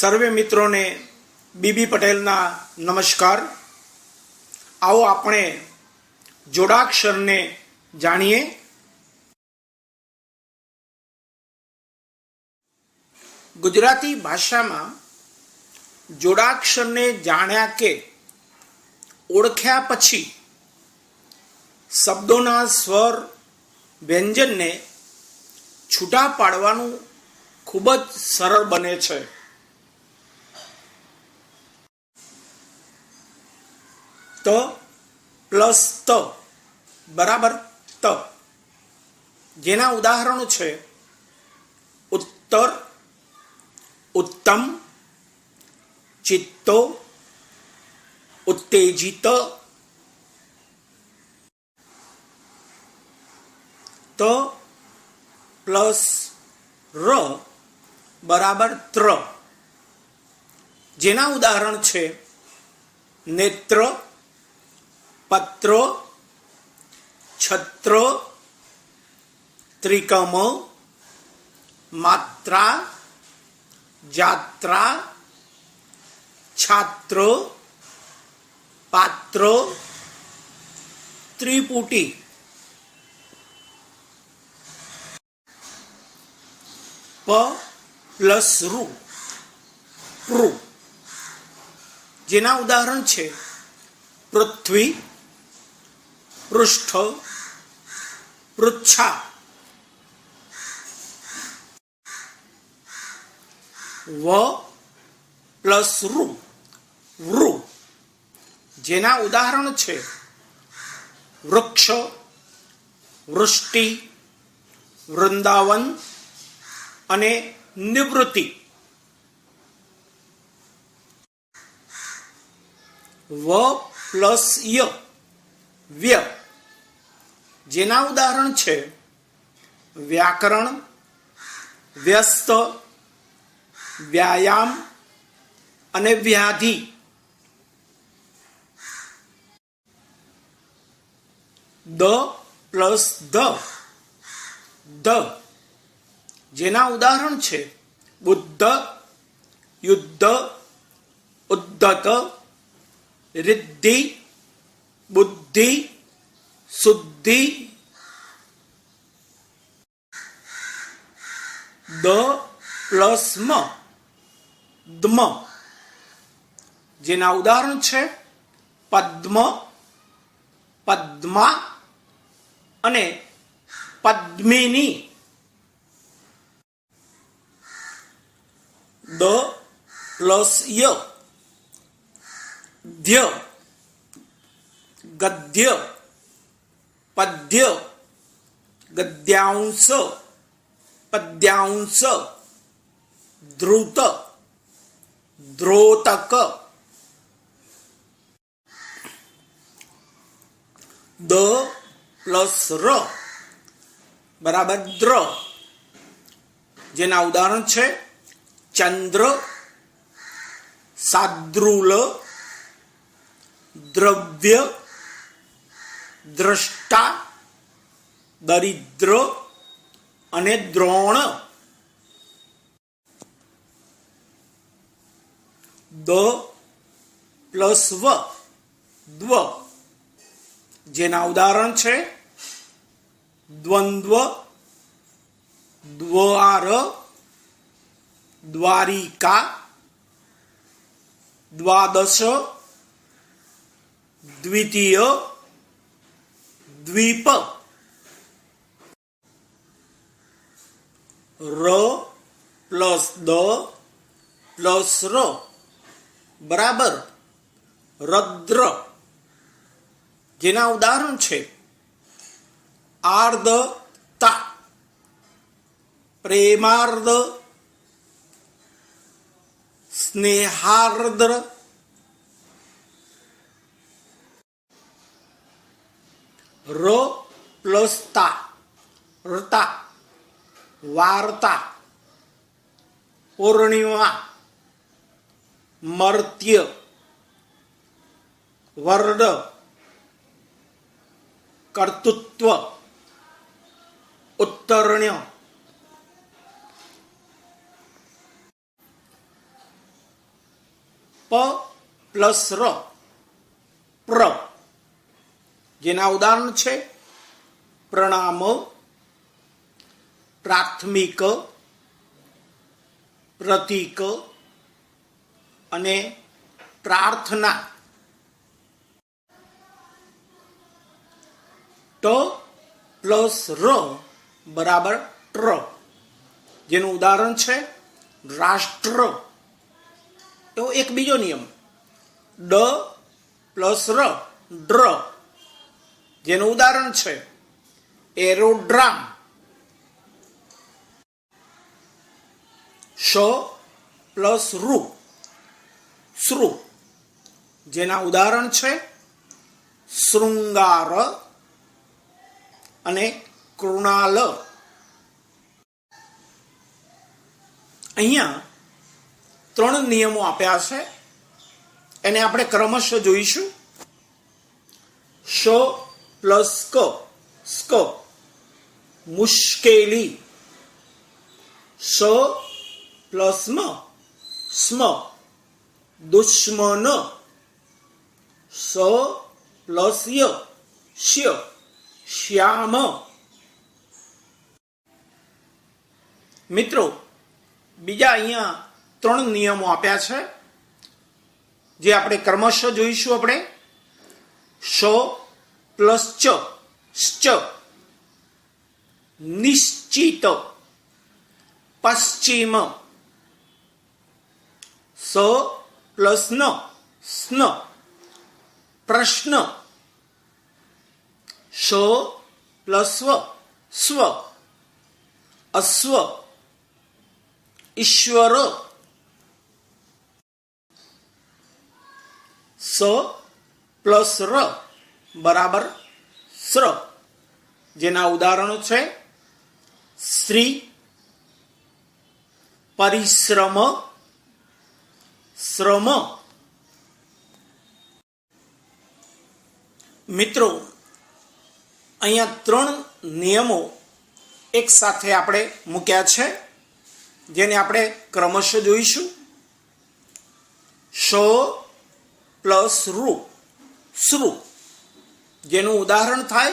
સર્વે મિત્રોને બીબી પટેલના નમસ્કાર. આવો આપણે જોડાક્ષરને જાણીએ. ગુજરાતી ભાષામાં જોડાક્ષરને જાણ્યા કે ઓળખ્યા પછી શબ્દોના સ્વર વ્યંજનને છૂટા પાડવાનું ખૂબ જ સરળ બને છે. ત પ્લસ ત. બરાબર? ત. જેના ઉદાહરણો છે, ઉત્તર, ઉત્તમ, ચિત્તો, ઉત્તેજિત. ત પ્લસ ર, બરાબર ત્ર. જેના ઉદાહરણ છે, નેત્ર પત્ર, છત્રો, ત્રિકમ, માત્રા, જાત્રા, છાત્રો, પાત્રો, ત્રિપુટી. પ પ્લસ રૂ પ્રુ જેના ઉદાહરણ છે પૃથ્વી પૃષ્ઠ પૃચ્છા વ પ્લસ રૂ વૃ જેના ઉદાહરણ છે વૃક્ષ વૃષ્ટિ વૃંદાવન અને નિવૃત્તિ। વ પ્લસ ય વ્ય જેના ઉદાહરણ છે, વ્યાકરણ, વ્યસ્ત, વ્યાયામ અને વ્યાધિ. દ પ્લસ ધ. ધ. જેના ઉદાહરણ છે, બુદ્ધ, યુદ્ધ, ઉદ્ધત, રિદ્ધિ, બુદ્ધિ શુદ્ધિ દ પ્લસ મ દ્મ. જેના ઉદાહરણ છે પદ્મ, પદ્મા અને પદ્મિની. દ પ્લસ ય ધ્ય, ગદ્ય. પદ્ય ગદ્યાંશ પદ્યાંશ દ્રુત દ્રોતક દ પ્લસ ર બરાબર દ્ર જેના ઉદાહરણ છે ચંદ્ર, સાદ્રુલ, દ્રવ્ય દ્રષ્ટા, દરિદ્ર અને દ્રોણ. દ પ્લસ વ, દ્વ. જેના ઉદાહરણ છે, દ્વંદ્વ, દ્વાર, દ્વારિકા, દ્વાદશ, દ્વિતીય દ્વીપ ર પ્લસ દ પ્લસ ર. બરાબર. રદ્ર. જેના ઉદાહરણ છે આર્દતા પ્રેમાર્દ. સ્નેહાર્દ્ર. ર પ્લસ તા રતા વાર્તા પૂર્ણિમા મર્ત્ય વર્ડ કર્તૃત્વ ઉત્તરણ્ય પ પ્લસ ર પ્ર જેના ઉદાહરણ છે પ્રણામ, પ્રાથમિક, પ્રતીક અને પ્રાર્થના. ટ પ્લસ ર બરાબર ટ્ર. જેનું ઉદાહરણ છે રાષ્ટ્ર. એવો એક બીજો નિયમ. ડ પ્લસ ર, ડ્ર. જેનું ઉદાહરણ છે, એરોડ્રામ. શ પ્લસ રૂ શ્રુ જેના ઉદાહરણ છે, શૃંગાર અને કૃણાલ. અહીંયા ત્રણ નિયમો આપ્યા છે, એને આપણે ક્રમશઃ જોઈશું. શ પ્લસ ક, સ્ક, મુશ્કેલી. સ પ્લસ મ, સ્મ, દુશ્મન. સ પ્લસ ય, શ્ય, શ્યામ. મિત્રો, બીજા અહીંયા ત્રણ નિયમો આપ્યા છે, જે આપણે ક્રમશઃ જોઈશું આપણે. શ પ્લસ ચ શ્ચ નિશ્ચિત પશ્ચિમ સ પ્લસ ન સ્ન પ્રશ્ન શ પ્લસ સ્વ સ્વ અશ્વ ઈશ્વર સ પ્લસ ર બરાબર? સ્ર જેના ઉદાહરણો છે શ્રી પરિશ્રમ, શ્રમ. મિત્રો, અહીંયા ત્રણ નિયમો એક સાથે આપણે મૂક્યા છે, જેને આપણે ક્રમશઃ જોઈશું. શ પ્લસ રૂ શ્રુ. જેનું ઉદાહરણ થાય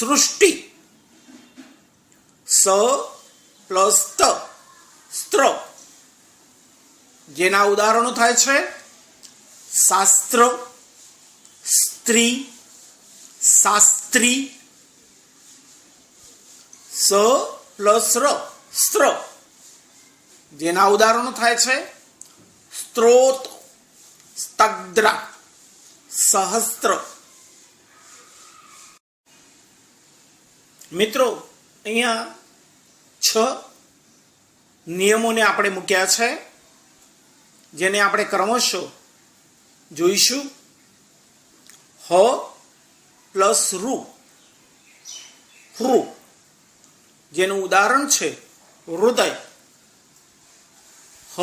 સૃષ્ટિ. સ પ્લસ ત, સ્ત્ર. જેના ઉદાહરણો થાય છે શાસ્ત્ર, સ્ત્રી, શાસ્ત્રી. સ પ્લસ ર, સ્ત્ર. જેના ઉદાહરણો થાય છે સ્ત્રોત સ્તગ્ર સહસ્ત્ર. મિત્રો, અહીંયા છ નિયમોને આપણે મૂક્યા છે, જેને આપણે ક્રમશઃ જોઈશું. હ પ્લસ રૂ. હૃ જેનું ઉદાહરણ છે હૃદય. હ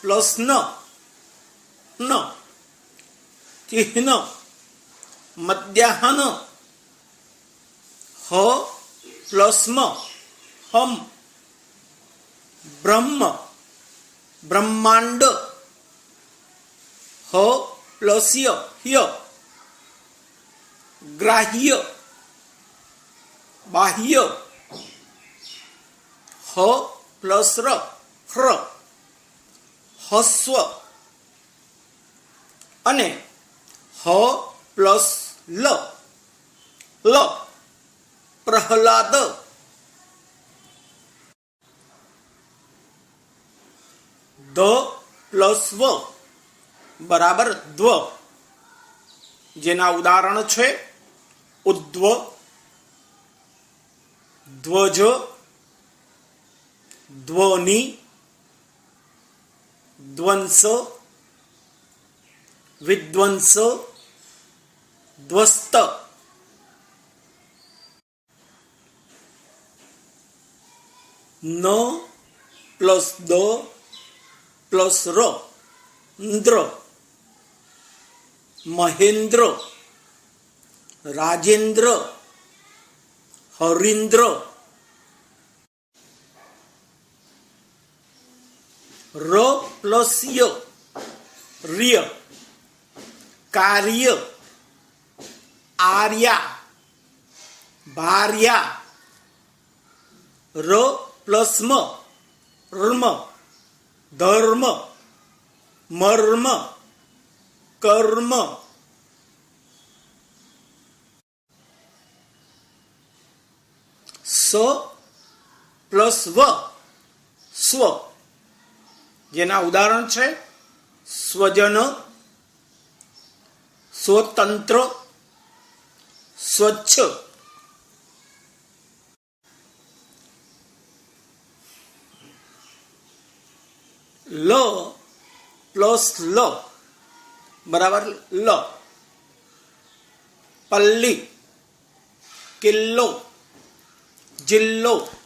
પ્લસ ન. ન. ચિહ્ન. મધ્યાહન. હ પ્લસ મ હમ, બ્રહ્મ, બ્રહ્માંડ, હ પ્લસ ય ય ગ્રાહ્ય, બાહ્ય, હ પ્લસ ર ફ્ર હસ્વ, અને હ પ્લસ લ લ. પ્રહલાદ ધ પ્લસ વ બરાબર દ્વ જેના ઉદાહરણ છે ઉદ્વ, ધ્વજ, ધ્વનિ, ધ્વંસ, વિધ્વંસ, ધ્વસ્ત. ન પ્લસ દો પ્લસ રો ઇન્દ્ર મહેન્દ્ર રાજેન્દ્ર હરિન્દ્ર ર પ્લસ ય રિય કાર્ય આર્યા ભાર્યા ર પ્લસ મ રમ, ધર્મ, મર્મ, કર્મ. સ, પ્લસ વ, સ્વ. જેના ઉદાહરણ છે, સ્વજન, સ્વતંત્ર, સ્વચ્છ. લ પ્લસ લ બરાબર લ. પલ્લી કિલ્લો જિલ્લો.